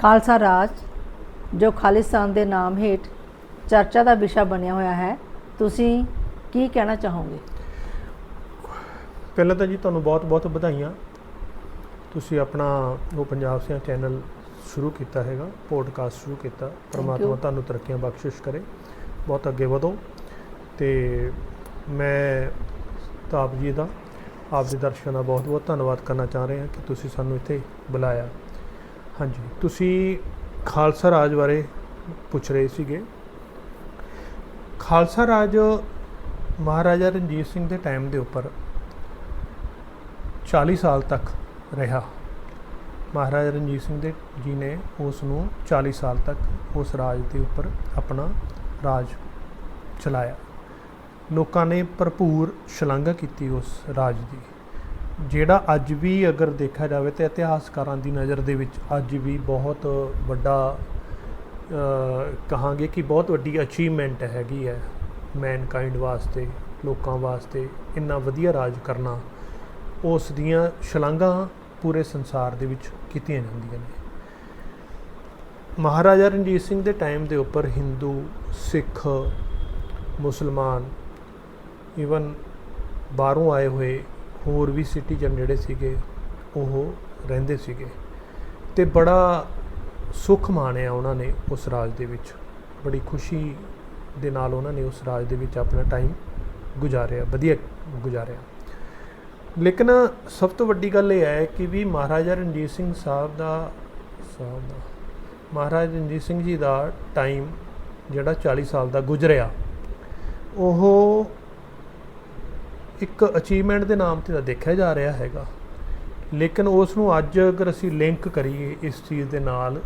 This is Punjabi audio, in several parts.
ਖਾਲਸਾ ਰਾਜ ਜੋ ਖਾਲਿਸਤਾਨ ਦੇ ਨਾਮ ਹੇਠ ਚਰਚਾ ਦਾ ਵਿਸ਼ਾ ਬਣਿਆ ਹੋਇਆ ਹੈ ਤੁਸੀਂ ਕੀ ਕਹਿਣਾ ਚਾਹੋਗੇ? ਪਹਿਲਾਂ ਤਾਂ ਜੀ ਤੁਹਾਨੂੰ ਬਹੁਤ-ਬਹੁਤ ਵਧਾਈਆਂ। ਤੁਸੀਂ ਆਪਣਾ ਉਹ ਪੰਜਾਬ ਸਿਆਂ ਚੈਨਲ ਸ਼ੁਰੂ ਕੀਤਾ ਹੈਗਾ ਪੋਡਕਾਸਟ ਸ਼ੁਰੂ ਕੀਤਾ। ਪਰਮਾਤਮਾ. ਤੁਹਾਨੂੰ ਤਰੱਕੀਆਂ ਬਖਸ਼ਿਸ਼ ਕਰੇ ਬਹੁਤ ਅੱਗੇ ਵਧੋ। ਤੇ ਮੈਂ ਤਾਂ ਆਪ ਜੀ ਦਾ ਆਪ ਦੇ ਦਰਸ਼ਕਾਂ ਦਾ ਬਹੁਤ-ਬਹੁਤ ਧੰਨਵਾਦ ਕਰਨਾ ਚਾਹ ਰਹੇ ਕਿ ਤੁਸੀਂ ਸਾਨੂੰ ਇੱਥੇ ਬੁਲਾਇਆ। ਹਾਂਜੀ। ਤੁਸੀਂ ਖਾਲਸਾ ਰਾਜ ਬਾਰੇ ਪੁੱਛ ਰਹੇ ਸੀਗੇ। ਖਾਲਸਾ ਰਾਜ ਮਹਾਰਾਜਾ ਰਣਜੀਤ ਸਿੰਘ ਦੇ ਟਾਈਮ ਦੇ ਉੱਪਰ 40 ਸਾਲ ਤੱਕ ਰਿਹਾ। ਮਹਾਰਾਜਾ ਰਣਜੀਤ ਸਿੰਘ ਦੇ ਜੀ ਨੇ ਉਸ ਨੂੰ 40 ਸਾਲ ਤੱਕ ਉਸ ਰਾਜ ਦੇ ਉੱਪਰ ਆਪਣਾ ਰਾਜ ਚਲਾਇਆ। ਲੋਕਾਂ ਨੇ ਭਰਪੂਰ ਸ਼ਲਾਘਾ ਕੀਤੀ ਉਸ ਰਾਜ ਦੀ। ਜਿਹੜਾ ਅੱਜ ਵੀ ਅਗਰ ਦੇਖਿਆ ਜਾਵੇ ਤਾਂ ਇਤਿਹਾਸਕਾਰਾਂ ਦੀ ਨਜ਼ਰ ਦੇ ਵਿੱਚ ਅੱਜ ਵੀ ਬਹੁਤ ਵੱਡਾ ਕਹਾਂਗੇ ਕਿ ਬਹੁਤ ਵੱਡੀ ਅਚੀਵਮੈਂਟ ਹੈਗੀ ਹੈ ਮੈਨਕਾਈਂਡ ਵਾਸਤੇ, ਲੋਕਾਂ ਵਾਸਤੇ ਇੰਨਾ ਵਧੀਆ ਰਾਜ ਕਰਨਾ, ਉਸ ਦੀਆਂ ਸ਼ਲਾਘਾ ਪੂਰੇ ਸੰਸਾਰ ਦੇ ਵਿੱਚ ਕੀਤੀਆਂ ਜਾਂਦੀਆਂ ਨੇ। ਮਹਾਰਾਜਾ ਰਣਜੀਤ ਸਿੰਘ ਦੇ ਟਾਈਮ ਦੇ ਉੱਪਰ ਹਿੰਦੂ ਸਿੱਖ ਮੁਸਲਮਾਨ ਈਵਨ ਬਾਹਰੋਂ ਆਏ ਹੋਏ ਹੋਰ ਵੀ ਸਿਟੀਜ਼ਨ ਜਿਹੜੇ ਸੀਗੇ, ਉਹ ਰਹਿੰਦੇ ਸੀਗੇ ਤੇ ਬੜਾ ਸੁੱਖ ਮਾਣਿਆ ਉਹਨਾਂ ਨੇ ਉਸ ਰਾਜ ਦੇ ਵਿੱਚ। ਬੜੀ ਖੁਸ਼ੀ ਦੇ ਨਾਲ ਉਹਨਾਂ ਨੇ ਉਸ ਰਾਜ ਦੇ ਵਿੱਚ ਆਪਣਾ ਟਾਈਮ ਗੁਜ਼ਾਰਿਆ, ਵਧੀਆ ਗੁਜ਼ਾਰਿਆ। ਲੇਕਿਨ ਸਭ ਤੋਂ ਵੱਡੀ ਗੱਲ ਇਹ ਹੈ ਕਿ ਵੀ ਮਹਾਰਾਜਾ ਰਣਜੀਤ ਸਿੰਘ ਸਾਹਿਬ ਦਾ ਸਾਹਿਬ ਦਾ, ਮਹਾਰਾਜਾ ਰਣਜੀਤ ਸਿੰਘ ਜੀ ਦਾ ਟਾਈਮ ਜਿਹੜਾ 40 ਸਾਲ ਦਾ ਗੁਜ਼ਰਿਆ, ਉਹ ਇੱਕ ਅਚੀਵਮੈਂਟ ਦੇ ਨਾਮ ਤੇ ਤਾਂ ਦੇਖਿਆ ਜਾ ਰਿਹਾ ਹੈਗਾ। ਲੇਕਿਨ ਉਸ ਨੂੰ ਅੱਜ ਅਗਰ ਅਸੀਂ ਲਿੰਕ ਕਰੀਏ ਇਸ ਚੀਜ਼ ਦੇ ਨਾਲ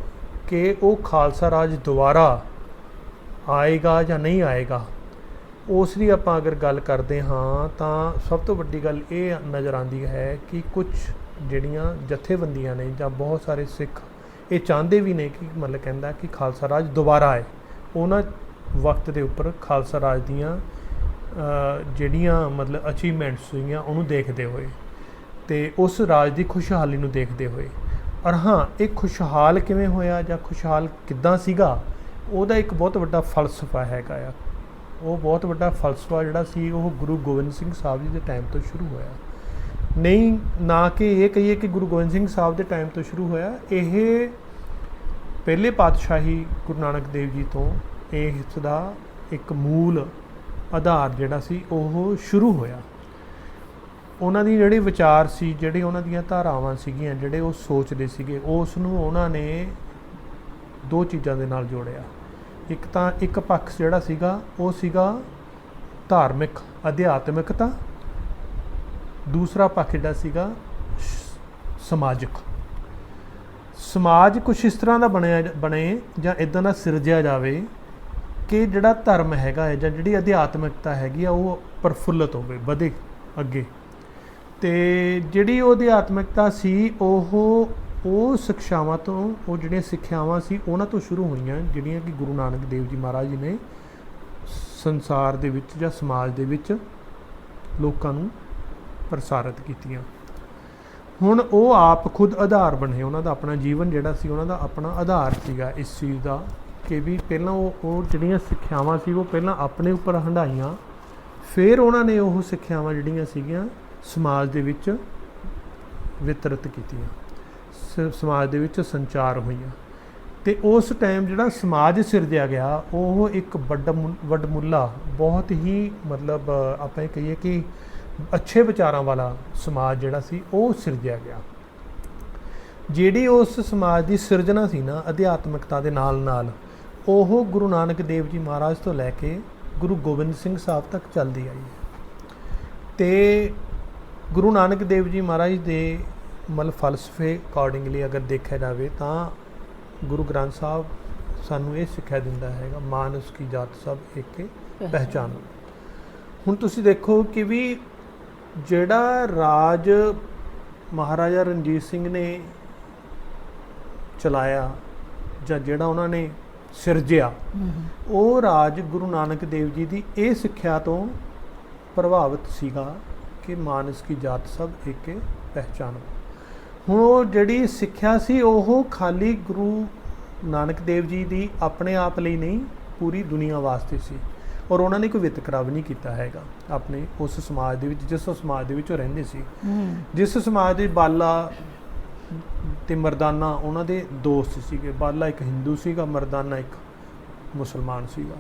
ਕਿ ਉਹ ਖਾਲਸਾ ਰਾਜ ਦੁਬਾਰਾ ਆਏਗਾ ਜਾਂ ਨਹੀਂ ਆਏਗਾ ਉਸ ਦੀ ਆਪਾਂ ਅਗਰ ਗੱਲ ਕਰਦੇ ਹਾਂ ਤਾਂ ਸਭ ਤੋਂ ਵੱਡੀ ਗੱਲ ਇਹ ਨਜ਼ਰ ਆਉਂਦੀ ਹੈ ਕਿ ਕੁਝ ਜਿਹੜੀਆਂ ਜਥੇਬੰਦੀਆਂ ਨੇ ਜਾਂ ਬਹੁਤ ਸਾਰੇ ਸਿੱਖ, ਇਹ ਚਾਹੁੰਦੇ ਵੀ ਨੇ ਕਿ ਮਤਲਬ ਕਹਿੰਦਾ ਕਿ ਖਾਲਸਾ ਰਾਜ ਦੁਬਾਰਾ ਆਏ। ਉਹਨਾਂ ਵਕਤ ਦੇ ਉੱਪਰ ਖਾਲਸਾ ਰਾਜ ਦੀਆਂ ਜਿਹੜੀਆਂ ਮਤਲਬ ਅਚੀਵਮੈਂਟਸ ਸੀਗੀਆਂ, ਉਹਨੂੰ ਦੇਖਦੇ ਹੋਏ ਤੇ ਉਸ ਰਾਜ ਦੀ ਖੁਸ਼ਹਾਲੀ ਨੂੰ ਦੇਖਦੇ ਹੋਏ। ਔਰ ਹਾਂ, ਇਹ ਖੁਸ਼ਹਾਲ ਕਿਵੇਂ ਹੋਇਆ ਜਾਂ ਖੁਸ਼ਹਾਲ ਕਿੱਦਾਂ ਸੀਗਾ, ਉਹਦਾ ਇੱਕ ਬਹੁਤ ਵੱਡਾ ਫਲਸਫਾ ਹੈਗਾ ਆ। ਉਹ ਬਹੁਤ ਵੱਡਾ ਫਲਸਫਾ ਜਿਹੜਾ ਸੀ, ਉਹ ਗੁਰੂ ਗੋਬਿੰਦ ਸਿੰਘ ਸਾਹਿਬ ਜੀ ਦੇ ਟਾਈਮ ਤੋਂ ਸ਼ੁਰੂ ਹੋਇਆ। ਨਹੀਂ, ਨਾ ਕਿ ਇਹ ਕਹੀਏ ਕਿ ਗੁਰੂ ਗੋਬਿੰਦ ਸਿੰਘ ਸਾਹਿਬ ਦੇ ਟਾਈਮ ਤੋਂ ਸ਼ੁਰੂ ਹੋਇਆ। ਇਹ ਪਹਿਲੇ ਪਾਤਸ਼ਾਹੀ ਗੁਰੂ ਨਾਨਕ ਦੇਵ ਜੀ ਤੋਂ ਇਸ ਦਾ ਇੱਕ ਮੂਲ ਆਧਾਰ ਜਿਹੜਾ ਸੀ, ਉਹ ਸ਼ੁਰੂ ਹੋਇਆ। ਉਹਨਾਂ ਦੀ ਜਿਹੜੇ ਵਿਚਾਰ ਸੀ, ਜਿਹੜੇ ਉਹਨਾਂ ਦੀਆਂ ਧਾਰਾਵਾਂ ਸੀਗੀਆਂ, ਜਿਹੜੇ ਉਹ ਸੋਚਦੇ ਸੀਗੇ ਉਸ ਨੂੰ ਉਹਨਾਂ ਨੇ ਦੋ ਚੀਜ਼ਾਂ ਦੇ ਨਾਲ ਜੋੜਿਆ। ਇੱਕ ਤਾਂ ਇੱਕ ਪੱਖ ਜਿਹੜਾ ਸੀਗਾ, ਉਹ ਸੀਗਾ ਧਾਰਮਿਕ ਅਧਿਆਤਮਿਕਤਾ। ਦੂਸਰਾ ਪੱਖ ਜਿਹੜਾ ਸੀਗਾ ਸ਼- ਸਮਾਜਿਕ। ਸਮਾਜ ਕੁਛ ਇਸ ਤਰ੍ਹਾਂ ਦਾ ਬਣਿਆ, ਬਣੇ ਜਾਂ ਇਦਾਂ ਦਾ ਸਿਰਜਿਆ ਜਾਵੇ ਕਿ ਜਿਹੜਾ ਧਰਮ ਹੈਗਾ ਹੈ ਜਾਂ ਜਿਹੜੀ ਅਧਿਆਤਮਿਕਤਾ ਹੈਗੀ ਆ, ਉਹ ਪ੍ਰਫੁੱਲਤ ਹੋਵੇ, ਵਧੇ ਅੱਗੇ। ਤੇ ਜਿਹੜੀ ਉਹ ਅਧਿਆਤਮਿਕਤਾ ਸੀ, ਉਹ ਉਹ ਸਿੱਖਿਆਵਾਂ ਤੋਂ, ਉਹ ਜਿਹੜੀਆਂ ਸਿੱਖਿਆਵਾਂ ਸੀ, ਉਹਨਾਂ ਤੋਂ ਸ਼ੁਰੂ ਹੋਈਆਂ, ਜਿਹੜੀਆਂ ਕਿ ਗੁਰੂ ਨਾਨਕ ਦੇਵ ਜੀ ਮਹਾਰਾਜ ਜੀ ਨੇ ਸੰਸਾਰ ਦੇ ਵਿੱਚ ਜਾਂ ਸਮਾਜ ਦੇ ਵਿੱਚ ਲੋਕਾਂ ਨੂੰ ਪ੍ਰਸਾਰਿਤ ਕੀਤੀਆਂ। ਹੁਣ ਉਹ ਆਪ ਖੁਦ ਆਧਾਰ ਬਣੇ, ਉਹਨਾਂ ਦਾ ਆਪਣਾ ਜੀਵਨ ਜਿਹੜਾ ਸੀ, ਉਹਨਾਂ ਦਾ ਆਪਣਾ ਆਧਾਰ ਸੀਗਾ ਇਸ ਚੀਜ਼ ਦਾ। ਕਿ ਵੀ ਪਹਿਲਾਂ ਉਹ ਉਹ ਜਿਹੜੀਆਂ ਸਿੱਖਿਆਵਾਂ ਸੀ, ਉਹ ਪਹਿਲਾਂ ਆਪਣੇ ਉੱਪਰ ਹੰਡਾਈਆਂ ਫਿਰ ਉਹਨਾਂ ਨੇ ਉਹ ਸਿੱਖਿਆਵਾਂ ਜਿਹੜੀਆਂ ਸੀਗੀਆਂ, ਸਮਾਜ ਦੇ ਵਿੱਚ ਵਿਤਰਿਤ ਕੀਤੀਆਂ। ਸ- ਸਮਾਜ ਦੇ ਵਿੱਚ ਸੰਚਾਰ ਹੋਈਆਂ। ਤੇ ਉਸ ਟਾਈਮ ਜਿਹੜਾ ਸਮਾਜ ਸਿਰਜਿਆ ਗਿਆ, ਉਹ ਇੱਕ ਵੱਡਾ ਮੁ- ਵੱਡਮੁੱਲਾ ਬਹੁਤ ਹੀ ਮਤਲਬ, ਆਪਾਂ ਇਹ ਕਹੀਏ ਕਿ ਅੱਛੇ ਵਿਚਾਰਾਂ ਵਾਲਾ ਸਮਾਜ ਜਿਹੜਾ ਸੀ, ਉਹ ਸਿਰਜਿਆ ਗਿਆ। ਜਿਹੜੀ ਉਸ ਸਮਾਜ ਦੀ ਸਿਰਜਣਾ ਸੀ ਨਾ, ਅਧਿਆਤਮਿਕਤਾ ਦੇ ਨਾਲ ਨਾਲ ਉਹ ਗੁਰੂ ਨਾਨਕ ਦੇਵ ਜੀ ਮਹਾਰਾਜ ਤੋਂ ਲੈ ਕੇ ਗੁਰੂ ਗੋਬਿੰਦ ਸਿੰਘ ਸਾਹਿਬ ਤੱਕ ਚੱਲਦੀ ਆਈ ਹੈ। ਤੇ ਗੁਰੂ ਨਾਨਕ ਦੇਵ ਜੀ ਮਹਾਰਾਜ ਦੇ ਮਤਲਬ ਫਲਸਫੇ ਅਕੋਰਡਿੰਗਲੀ ਅਗਰ ਦੇਖਿਆ ਜਾਵੇ ਤਾਂ ਗੁਰੂ ਗ੍ਰੰਥ ਸਾਹਿਬ ਸਾਨੂੰ ਇਹ ਸਿੱਖਿਆ ਦਿੰਦਾ ਹੈਗਾ ਮਾਨਸ ਕੀ ਜਾਤ ਸਭ ਇੱਕ ਪਹਿਚਾਨੋ। ਹੁਣ ਤੁਸੀਂ ਦੇਖੋ ਕਿ ਵੀ ਜਿਹੜਾ ਰਾਜ ਮਹਾਰਾਜਾ ਰਣਜੀਤ ਸਿੰਘ ਨੇ ਚਲਾਇਆ ਜਾਂ ਜਿਹੜਾ ਉਹਨਾਂ ਨੇ ਸਿਰਜਿਆ। ਉਹ ਰਾਜ ਗੁਰੂ ਨਾਨਕ ਦੇਵ ਜੀ ਦੀ ਇਹ ਸਿੱਖਿਆ ਤੋਂ ਪ੍ਰਭਾਵਿਤ ਸੀਗਾ ਕਿ ਮਾਨਸ ਕੀ ਜਾਤ ਸਭ ਇੱਕ ਹੈ ਪਹਿਚਾਨੋ। ਹੁਣ ਉਹ ਜਿਹੜੀ ਸਿੱਖਿਆ ਸੀ ਉਹ ਖਾਲੀ ਗੁਰੂ ਨਾਨਕ ਦੇਵ ਜੀ ਦੀ ਆਪਣੇ ਆਪ ਲਈ ਨਹੀਂ ਪੂਰੀ ਦੁਨੀਆ ਵਾਸਤੇ ਸੀ। ਔਰ ਉਹਨਾਂ ਨੇ ਕੋਈ ਵਿਤਕਰਾ ਵੀ ਨਹੀਂ ਕੀਤਾ ਹੈਗਾ ਆਪਣੇ ਉਸ ਸਮਾਜ ਦੇ ਵਿੱਚ ਜਿਸ ਸਮਾਜ ਦੇ ਵਿੱਚ ਉਹ ਰਹਿੰਦੇ ਸੀ। ਜਿਸ ਸਮਾਜ ਦੇ ਬਾਲਾ ਤੇ ਮਰਦਾਨਾ ਉਹਨਾਂ ਦੇ ਦੋਸਤ ਸੀਗੇ। ਬਾਲਾ ਇੱਕ ਹਿੰਦੂ ਸੀਗਾ, ਮਰਦਾਨਾ ਇੱਕ ਮੁਸਲਮਾਨ ਸੀਗਾ।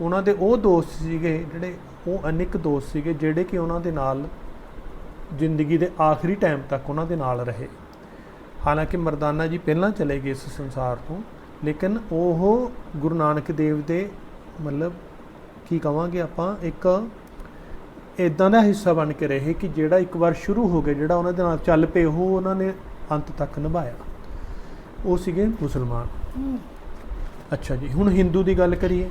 ਉਹਨਾਂ ਦੇ ਉਹ ਦੋਸਤ ਸੀਗੇ ਜਿਹੜੇ, ਉਹ ਅਨੇਕ ਦੋਸਤ ਸੀਗੇ ਜਿਹੜੇ ਕਿ ਉਹਨਾਂ ਦੇ ਨਾਲ ਜ਼ਿੰਦਗੀ ਦੇ ਆਖਰੀ ਟਾਈਮ ਤੱਕ ਉਹਨਾਂ ਦੇ ਨਾਲ ਰਹੇ। ਹਾਲਾਂਕਿ ਮਰਦਾਨਾ ਜੀ ਪਹਿਲਾਂ ਚਲੇ ਗਏ ਇਸ ਸੰਸਾਰ ਤੋਂ, ਲੇਕਿਨ ਉਹ ਗੁਰੂ ਨਾਨਕ ਦੇਵ ਦੇ ਮਤਲਬ ਕੀ ਕਵਾਂਗੇ ਆਪਾਂ, ਇੱਕ ਇਦਾਂ ਦਾ ਹਿੱਸਾ ਬਣ ਕੇ ਰਹੇ ਕਿ ਜਿਹੜਾ ਇੱਕ ਵਾਰ ਸ਼ੁਰੂ ਹੋ ਗਿਆ, ਜਿਹੜਾ ਉਹਨਾਂ ਦੇ ਨਾਲ ਚੱਲ ਪਏ, ਉਹ ਉਹਨਾਂ ਨੇ ਅੰਤ ਤੱਕ ਨਿਭਾਇਆ। ਉਹ ਸੀਗੇ ਮੁਸਲਮਾਨ। ਅੱਛਾ ਜੀ ਹੁਣ ਹਿੰਦੂ ਦੀ ਗੱਲ ਕਰੀਏ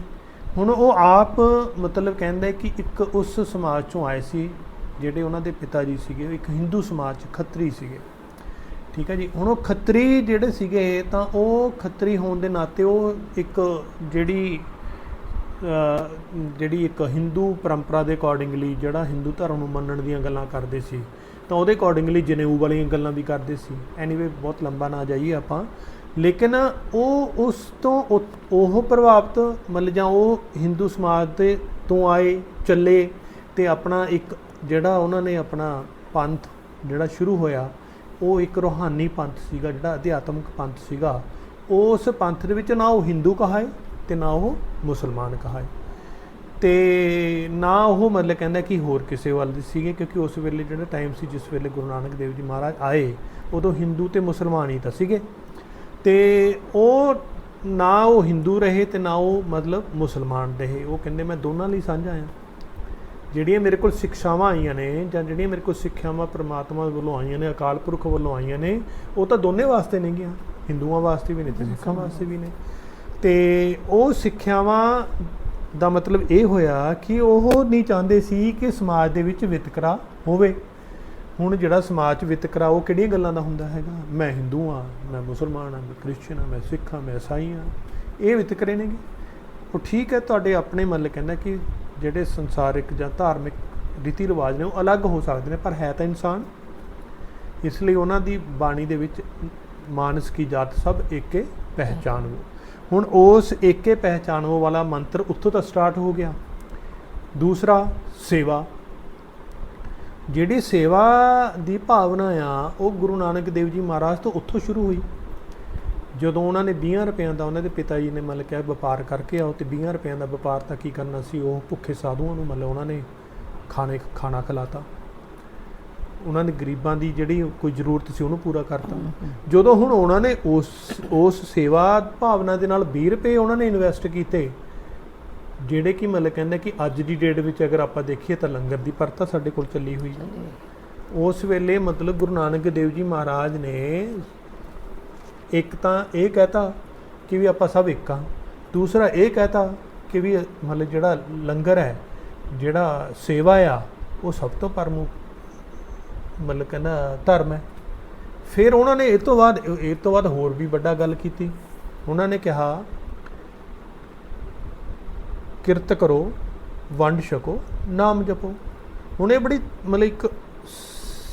ਹੁਣ ਉਹ ਆਪ ਮਤਲਬ ਕਹਿੰਦੇ ਕਿ ਇੱਕ ਉਸ ਸਮਾਜ ਚੋਂ ਆਏ ਸੀ ਜਿਹੜੇ ਉਹਨਾਂ ਦੇ ਪਿਤਾ ਜੀ ਸੀਗੇ ਇੱਕ ਹਿੰਦੂ ਸਮਾਜ ਚ ਖੱਤਰੀ ਸੀਗੇ। ਠੀਕ ਹੈ ਜੀ ਹੁਣ ਉਹ ਖੱਤਰੀ ਜਿਹੜੇ ਸੀਗੇ ਤਾਂ ਉਹ ਖੱਤਰੀ ਹੋਣ ਦੇ ਨਾਤੇ ਉਹ ਇੱਕ ਜਿਹੜੀ ਜਿਹੜੀ ਇੱਕ ਹਿੰਦੂ ਪਰੰਪਰਾ ਦੇ ਅਕੋਰਡਿੰਗਲੀ ਜਿਹੜਾ ਹਿੰਦੂ ਧਰਮ ਨੂੰ ਮੰਨਣ ਦੀਆਂ ਗੱਲਾਂ ਕਰਦੇ ਸੀ ਤਾਂ ਉਹਦੇ ਅਕੋਰਡਿੰਗਲੀ ਜਨੇਊ ਵਾਲੀਆਂ ਗੱਲਾਂ ਵੀ ਕਰਦੇ ਸੀ। ਐਨੀਵੇ ਬਹੁਤ ਲੰਬਾ ਨਾ ਜਾਈਏ ਆਪਾਂ। ਲੇਕਿਨ ਉਹ ਉਸ ਤੋਂ ਉਹ- ਉਹ ਪ੍ਰਭਾਵਿਤ ਮਤਲਬ ਜਾਂ ਉਹ ਹਿੰਦੂ ਸਮਾਜ ਦੇ ਤੋਂ ਆਏ, ਚੱਲੇ ਤੇ ਆਪਣਾ ਇੱਕ ਜਿਹੜਾ ਉਹਨਾਂ ਨੇ ਆਪਣਾ ਪੰਥ ਜਿਹੜਾ ਸ਼ੁਰੂ ਹੋਇਆ, ਉਹ ਇੱਕ ਰੋਹਾਨੀ ਪੰਥ ਸੀਗਾ, ਜਿਹੜਾ ਅਧਿਆਤਮਿਕ ਪੰਥ ਸੀਗਾ। ਉਸ ਪੰਥ ਦੇ ਵਿੱਚ ਨਾ ਉਹ ਹਿੰਦੂ ਕਹਾਏ ਤੇ ਨਾ ਉਹ ਮੁਸਲਮਾਨ ਕਹਾਏ। ਤੇ ਨਾ ਉਹ ਮਤਲਬ ਕਹਿੰਦਾ ਕਿ ਹੋਰ ਕਿਸੇ ਵੱਲ ਦੇ ਸੀਗੇ, ਕਿਉਂਕਿ ਉਸ ਵੇਲੇ ਜਿਹੜਾ ਟਾਈਮ ਸੀ, ਜਿਸ ਵੇਲੇ ਗੁਰੂ ਨਾਨਕ ਦੇਵ ਜੀ ਮਹਾਰਾਜ ਆਏ, ਉਦੋਂ ਹਿੰਦੂ ਤੇ ਮੁਸਲਮਾਨ ਹੀ ਤਾਂ ਸੀਗੇ। ਤੇ ਉਹ ਨਾ ਉਹ ਹਿੰਦੂ ਰਹੇ ਤੇ ਨਾ ਉਹ ਮਤਲਬ ਮੁਸਲਮਾਨ ਰਹੇ। ਉਹ ਕਹਿੰਦੇ, ਮੈਂ ਦੋਨਾਂ ਲਈ ਸਾਂਝਾ ਆ ਜਿਹੜੀਆਂ ਮੇਰੇ ਕੋਲ ਸਿੱਖਿਆਵਾਂ ਆਈਆਂ ਨੇ ਜਾਂ ਜਿਹੜੀਆਂ ਮੇਰੇ ਕੋਲ ਸਿੱਖਿਆਵਾਂ ਪ੍ਰਮਾਤਮਾ ਵੱਲੋਂ ਆਈਆਂ ਨੇ, ਅਕਾਲ ਪੁਰਖ ਵੱਲੋਂ ਆਈਆਂ ਨੇ, ਉਹ ਤਾਂ ਦੋਨੇ ਵਾਸਤੇ ਨਹੀਂ ਗਿਆ ਹਿੰਦੂਆਂ ਵਾਸਤੇ ਵੀ ਨੇ ਤੇ ਸਿੱਖਾਂ ਵਾਸਤੇ ਵੀ ਨੇ। ਤੇ ਉਹ ਸਿੱਖਿਆਵਾਂ ਦਾ ਮਤਲਬ ਇਹ ਹੋਇਆ ਕਿ ਉਹ ਨਹੀਂ ਚਾਹੁੰਦੇ ਸੀ ਕਿ ਸਮਾਜ ਦੇ ਵਿੱਚ ਵਿਤਕਰਾ ਹੋਵੇ। ਹੁਣ ਜਿਹੜਾ ਸਮਾਜ 'ਚ ਵਿਤਕਰਾ, ਉਹ ਕਿਹੜੀਆਂ ਗੱਲਾਂ ਦਾ ਹੁੰਦਾ ਹੈਗਾ? ਮੈਂ ਹਿੰਦੂ ਆ ਮੈਂ ਮੁਸਲਮਾਨ ਆ ਮੈਂ ਕ੍ਰਿਸਚੀਅਨ ਆ ਮੈਂ ਸਿੱਖ ਆ ਮੈਂ ਈਸਾਈ ਆ ਇਹ ਵਿਤਕਰੇ ਨੇਗੇ। ਉਹ ਠੀਕ ਹੈ, ਤੁਹਾਡੇ ਆਪਣੇ ਮਨ ਕਹਿੰਦਾ ਕਿ ਜਿਹੜੇ ਸੰਸਾਰਿਕ ਜਾਂ ਧਾਰਮਿਕ ਰੀਤੀ ਰਿਵਾਜ ਨੇ, ਉਹ ਅਲੱਗ ਹੋ ਸਕਦੇ ਨੇ, ਪਰ ਹੈ ਤਾਂ ਇਨਸਾਨ। ਇਸ ਲਈ ਉਹਨਾਂ ਦੀ ਬਾਣੀ ਦੇ ਵਿੱਚ ਮਾਨਸ ਕੀ ਜਾਤ ਸਭ ਏਕੇ ਪਹਿਚਾਨਵੋ ਹੁਣ ਉਸ ਏਕੇ ਪਹਿਚਾਨਵੋ ਵਾਲਾ ਮੰਤਰ ਉੱਥੋਂ ਤਾਂ ਸਟਾਰਟ ਹੋ ਗਿਆ। ਦੂਸਰਾ, ਸੇਵਾ। ਜਿਹੜੀ ਸੇਵਾ ਦੀ ਭਾਵਨਾ ਆ, ਉਹ ਗੁਰੂ ਨਾਨਕ ਦੇਵ ਜੀ ਮਹਾਰਾਜ ਤੋਂ ਉੱਥੋਂ ਸ਼ੁਰੂ ਹੋਈ। ਜਦੋਂ ਉਹਨਾਂ ਨੇ 20 ਰੁਪਿਆਂ ਦਾ ਉਹਨਾਂ ਦੇ ਪਿਤਾ ਜੀ ਨੇ ਮਤਲਬ ਕਿਹਾ ਵਪਾਰ ਕਰਕੇ ਆਓ ਤੇ 20 ਰੁਪਿਆਂ ਦਾ ਵਪਾਰ ਤਾਂ ਕੀ ਕਰਨਾ ਸੀ, ਉਹ ਭੁੱਖੇ ਸਾਧੂਆਂ ਨੂੰ ਮਤਲਬ ਉਹਨਾਂ ਨੇ ਖਾਣੇ, ਖਾਣਾ ਖਿਲਾਤਾ। ਉਹਨਾਂ ਨੇ ਗਰੀਬਾਂ ਦੀ ਜਿਹੜੀ ਕੋਈ ਜ਼ਰੂਰਤ ਸੀ ਉਹਨੂੰ ਪੂਰਾ ਕਰਤਾ। ਜਦੋਂ ਹੁਣ ਉਹਨਾਂ ਨੇ ਉਸ ਉਸ ਸੇਵਾ ਭਾਵਨਾ ਦੇ ਨਾਲ 20 ਰੁਪਏ ਉਹਨਾਂ ਨੇ ਇਨਵੈਸਟ ਕੀਤੇ, ਜਿਹੜੇ ਕਿ ਮਤਲਬ ਕਹਿੰਦੇ ਕਿ ਅੱਜ ਦੀ ਡੇਟ ਵਿੱਚ ਅਗਰ ਆਪਾਂ ਦੇਖੀਏ ਤਾਂ ਲੰਗਰ ਦੀ ਪਰਤਾ ਸਾਡੇ ਕੋਲ ਚੱਲੀ ਹੋਈ ਹੈ ਉਸ ਵੇਲੇ ਮਤਲਬ ਗੁਰੂ ਨਾਨਕ ਦੇਵ ਜੀ ਮਹਾਰਾਜ ਨੇ ਇੱਕ ਤਾਂ ਇਹ ਕਹਤਾ ਕਿ ਵੀ ਆਪਾਂ ਸਭ ਇੱਕ ਆ ਦੂਸਰਾ ਇਹ ਕਹਤਾ ਕਿ ਵੀ ਮਤਲਬ ਜਿਹੜਾ ਲੰਗਰ ਹੈ, ਜਿਹੜਾ ਸੇਵਾ ਆ, ਉਹ ਸਭ ਤੋਂ ਪ੍ਰਮੁੱਖ ਮਤਲਬ ਕਹਿੰਦਾ ਧਰਮ ਹੈ। ਫਿਰ ਉਹਨਾਂ ਨੇ ਇਹ ਤੋਂ ਬਾਅਦ ਇਹ ਤੋਂ ਬਾਅਦ ਹੋਰ ਵੀ ਵੱਡਾ ਗੱਲ ਕੀਤੀ। ਉਹਨਾਂ ਨੇ ਕਿਹਾ ਕਿਰਤ ਕਰੋ ਵੰਡ ਛਕੋ ਨਾਮ ਜਪੋ। ਹੁਣ ਇਹ ਬੜੀ ਮਤਲਬ ਇੱਕ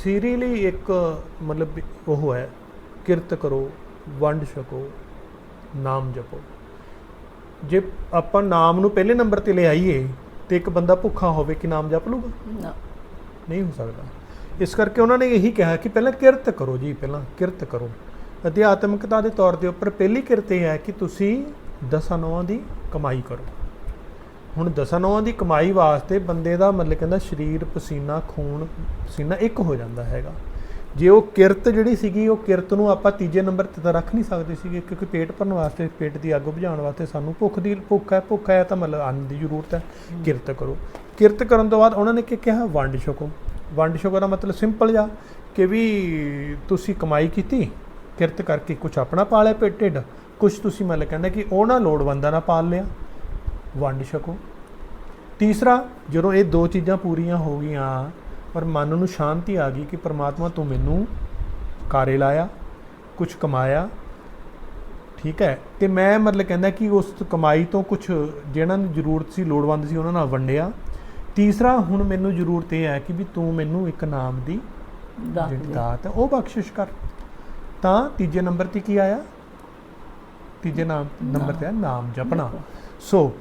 ਸੀਰੀਅਲੀ ਇੱਕ ਮਤਲਬ ਉਹ ਹੈ ਕਿਰਤ ਕਰੋ ਵੰਡ ਛਕੋ ਨਾਮ ਜਪੋ। ਜੇ ਆਪਾਂ ਨਾਮ ਨੂੰ ਪਹਿਲੇ ਨੰਬਰ ਤੇ ਲੈ ਆਈਏ ਤੇ ਇੱਕ ਬੰਦਾ ਭੁੱਖਾ ਹੋਵੇ ਕਿ ਨਾਮ ਜਪ ਲੂਗਾ ਨਾ। ਨਹੀਂ ਹੋ ਸਕਦਾ। ਇਸ ਕਰਕੇ ਉਹਨਾਂ ਨੇ ਇਹੀ ਕਿਹਾ ਕਿ ਪਹਿਲਾਂ ਕਿਰਤ ਕਰੋ ਜੀ ਪਹਿਲਾਂ ਕਿਰਤ ਕਰੋ। ਅਧਿਆਤਮਿਕਤਾ ਦੇ ਤੌਰ ਦੇ ਉੱਪਰ ਪਹਿਲੀ ਕਿਰਤ ਇਹ ਹੈ ਕਿ ਤੁਸੀਂ ਦਸਾਂ ਨੌਆਂ ਦੀ ਕਮਾਈ ਕਰੋ। ਹੁਣ ਦਸਾਂ ਨੌਆਂ ਦੀ ਕਮਾਈ ਵਾਸਤੇ ਬੰਦੇ ਦਾ ਮਤਲਬ ਕਹਿੰਦਾ ਸਰੀਰ ਪਸੀਨਾ ਖੂਨ ਪਸੀਨਾ ਇੱਕ ਹੋ ਜਾਂਦਾ ਹੈਗਾ। ਜੇ ਉਹ ਕਿਰਤ ਜਿਹੜੀ ਸੀਗੀ ਉਹ ਕਿਰਤ ਨੂੰ ਆਪਾਂ ਤੀਜੇ ਨੰਬਰ ਤੇ ਤਾਂ ਰੱਖ ਨਹੀਂ ਸਕਦੇ ਸੀਗੇ ਕਿਉਂਕਿ ਪੇਟ ਭਰਨ ਵਾਸਤੇ ਪੇਟ ਦੀ ਅੱਗ ਬੁਝਾਉਣ ਵਾਸਤੇ ਸਾਨੂੰ ਭੁੱਖ ਦੀ ਭੁੱਖ ਹੈ ਭੁੱਖ ਹੈ ਤਾਂ ਮਤਲਬ ਅੰਨ ਦੀ ਜ਼ਰੂਰਤ ਹੈ। ਕਿਰਤ ਕਰੋ। ਕਿਰਤ ਕਰਨ ਤੋਂ ਬਾਅਦ ਉਹਨਾਂ ਨੇ ਕੀ ਕਿਹਾ? ਵੰਡ ਛਕੋ। ਵੰਡ ਛਕੋ ਦਾ ਮਤਲਬ ਸਿੰਪਲ ਜਿਹਾ ਕਿ ਵੀ ਤੁਸੀਂ ਕਮਾਈ ਕੀਤੀ, ਕਿਰਤ ਕਰਕੇ ਕੁਝ ਆਪਣਾ ਪਾਲਿਆ ਪੇਟ ਢਿੱਡ ਕੁਝ ਤੁਸੀਂ ਮਤਲਬ ਕਹਿੰਦਾ ਕਿ ਉਹਨਾਂ ਲੋੜਵੰਦਾਂ ਨਾਲ ਪਾਲ ਲਿਆ, ਵੰਡ ਛਕੋ। ਤੀਸਰਾ, ਜਦੋਂ ਇਹ ਦੋ ਚੀਜ਼ਾਂ ਪੂਰੀਆਂ ਹੋ ਗਈਆਂ, ਪਰ ਮਨ ਨੂੰ ਸ਼ਾਂਤੀ ਆ ਗਈ ਕਿ ਪ੍ਰਮਾਤਮਾ ਤੂੰ ਮੈਨੂੰ ਕਾਰੇ ਲਾਇਆ ਕੁਝ ਕਮਾਇਆ, ਠੀਕ ਹੈ। ਤੇ ਮੈਂ ਮਤਲਬ ਕਹਿੰਦਾ ਕਿ ਉਸ ਕਮਾਈ ਤੋਂ ਕੁਝ ਜਿਹਨਾਂ ਨੂੰ ਜ਼ਰੂਰਤ ਸੀ, ਲੋੜਵੰਦ ਸੀ, ਉਹਨਾਂ ਨਾਲ ਵੰਡਿਆ। ਤੀਸਰਾ ਹੁਣ ਮੈਨੂੰ ਜ਼ਰੂਰਤ ਇਹ ਹੈ ਕਿ ਵੀ ਤੂੰ ਮੈਨੂੰ ਇੱਕ ਨਾਮ ਦੀ ਦਾਤ ਜਿਹੜੀ। ਦਾਤ ਹੈ ਉਹ ਬਖਸ਼ਿਸ਼ ਕਰ। ਤਾਂ ਤੀਜੇ ਨੰਬਰ ਤੇ ਕੀ ਆਇਆ? ਤੀਜੇ ਨਾਮ ਨੰਬਰ ਤੇ ਹੈ ਨਾਮ ਜਪਣਾ। ਸੋ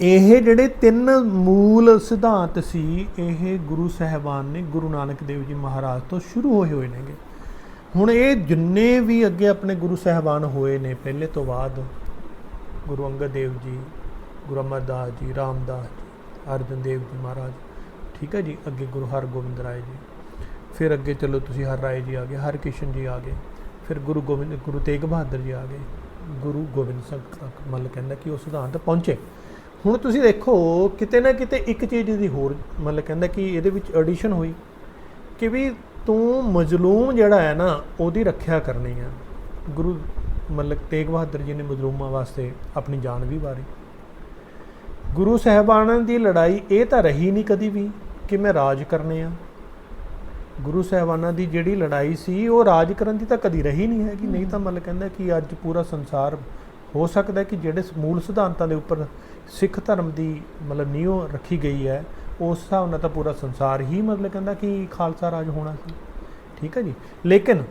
ਇਹ ਜਿਹੜੇ ਤਿੰਨ ਮੂਲ ਸਿਧਾਂਤ ਸੀ ਇਹ ਗੁਰੂ ਸਾਹਿਬਾਨ ਨੇ ਗੁਰੂ ਨਾਨਕ ਦੇਵ ਜੀ ਮਹਾਰਾਜ ਤੋਂ ਸ਼ੁਰੂ ਹੋਏ ਹੋਏ ਨੇਗੇ। ਹੁਣ ਇਹ ਜਿੰਨੇ ਵੀ ਅੱਗੇ ਆਪਣੇ ਗੁਰੂ ਸਾਹਿਬਾਨ ਹੋਏ ਨੇ ਪਹਿਲੇ ਤੋਂ ਬਾਅਦ ਗੁਰੂ ਅੰਗਦ ਦੇਵ ਜੀ ਗੁਰੂ ਅਮਰਦਾਸ ਜੀ ਰਾਮਦਾਸ ਅਰਜਨ ਦੇਵ ਜੀ ਮਹਾਰਾਜ। ਠੀਕ ਹੈ ਜੀ, ਅੱਗੇ ਗੁਰੂ ਹਰਗੋਬਿੰਦ ਰਾਏ ਜੀ। ਫਿਰ ਅੱਗੇ ਚਲੋ ਤੁਸੀਂ ਹਰ ਰਾਏ ਜੀ ਆ ਗਏ ਹਰਕ੍ਰਿਸ਼ਨ ਜੀ ਆ ਗਏ। ਫਿਰ ਗੁਰੂ ਗੋਬਿੰਦ, ਗੁਰੂ ਤੇਗ ਬਹਾਦਰ ਜੀ ਆ ਗਏ। ਗੁਰੂ ਗੋਬਿੰਦ ਸਿੰਘ ਤੱਕ ਮਤਲਬ ਕਹਿੰਦਾ ਕਿ ਉਹ ਸਿਧਾਂਤ ਪਹੁੰਚੇ। ਹੁਣ ਤੁਸੀਂ ਦੇਖੋ, ਕਿਤੇ ਨਾ ਕਿਤੇ ਇੱਕ ਚੀਜ਼ ਦੀ ਹੋਰ ਮਤਲਬ ਕਹਿੰਦਾ ਕਿ ਇਹਦੇ ਵਿੱਚ ਐਡੀਸ਼ਨ ਹੋਈ ਕਿ ਵੀ ਤੂੰ ਮਜ਼ਲੂਮ ਜਿਹੜਾ ਹੈ ਨਾ, ਉਹਦੀ ਰੱਖਿਆ ਕਰਨੀ ਹੈ। ਗੁਰੂ ਮਤਲਬ ਤੇਗ ਬਹਾਦਰ ਜੀ ਨੇ ਮਜ਼ਲੂਮਾਂ ਵਾਸਤੇ ਆਪਣੀ ਜਾਨ ਵੀ ਵਾਰੀ। ਗੁਰੂ ਸਾਹਿਬਾਨਾਂ ਦੀ ਲੜਾਈ ਇਹ ਤਾਂ ਰਹੀ ਨਹੀਂ ਕਦੀ ਵੀ ਕਿ ਮੈਂ ਰਾਜ ਕਰਨੇ ਆ। ਗੁਰੂ ਸਾਹਿਬਾਨਾਂ ਦੀ ਜਿਹੜੀ ਲੜਾਈ ਸੀ, ਉਹ ਰਾਜ ਕਰਨ ਦੀ ਤਾਂ ਕਦੀ ਰਹੀ ਨਹੀਂ ਹੈਗੀ। ਨਹੀਂ ਤਾਂ ਮਤਲਬ ਕਹਿੰਦਾ ਕਿ ਅੱਜ ਪੂਰਾ ਸੰਸਾਰ ਹੋ ਸਕਦਾ ਕਿ ਜਿਹੜੇ ਮੂਲ ਸਿਧਾਂਤਾਂ ਦੇ ਉੱਪਰ ਸਿੱਖ ਧਰਮ ਦੀ ਮਤਲਬ ਨੀਂਹ ਰੱਖੀ ਗਈ ਹੈ, ਉਸ ਹਿਸਾਬ ਨਾਲ ਤਾਂ ਪੂਰਾ ਸੰਸਾਰ ਹੀ ਮਤਲਬ ਕਹਿੰਦਾ ਕਿ ਖਾਲਸਾ ਰਾਜ ਹੋਣਾ ਸੀ। ਠੀਕ ਹੈ ਜੀ? ਲੇਕਿਨ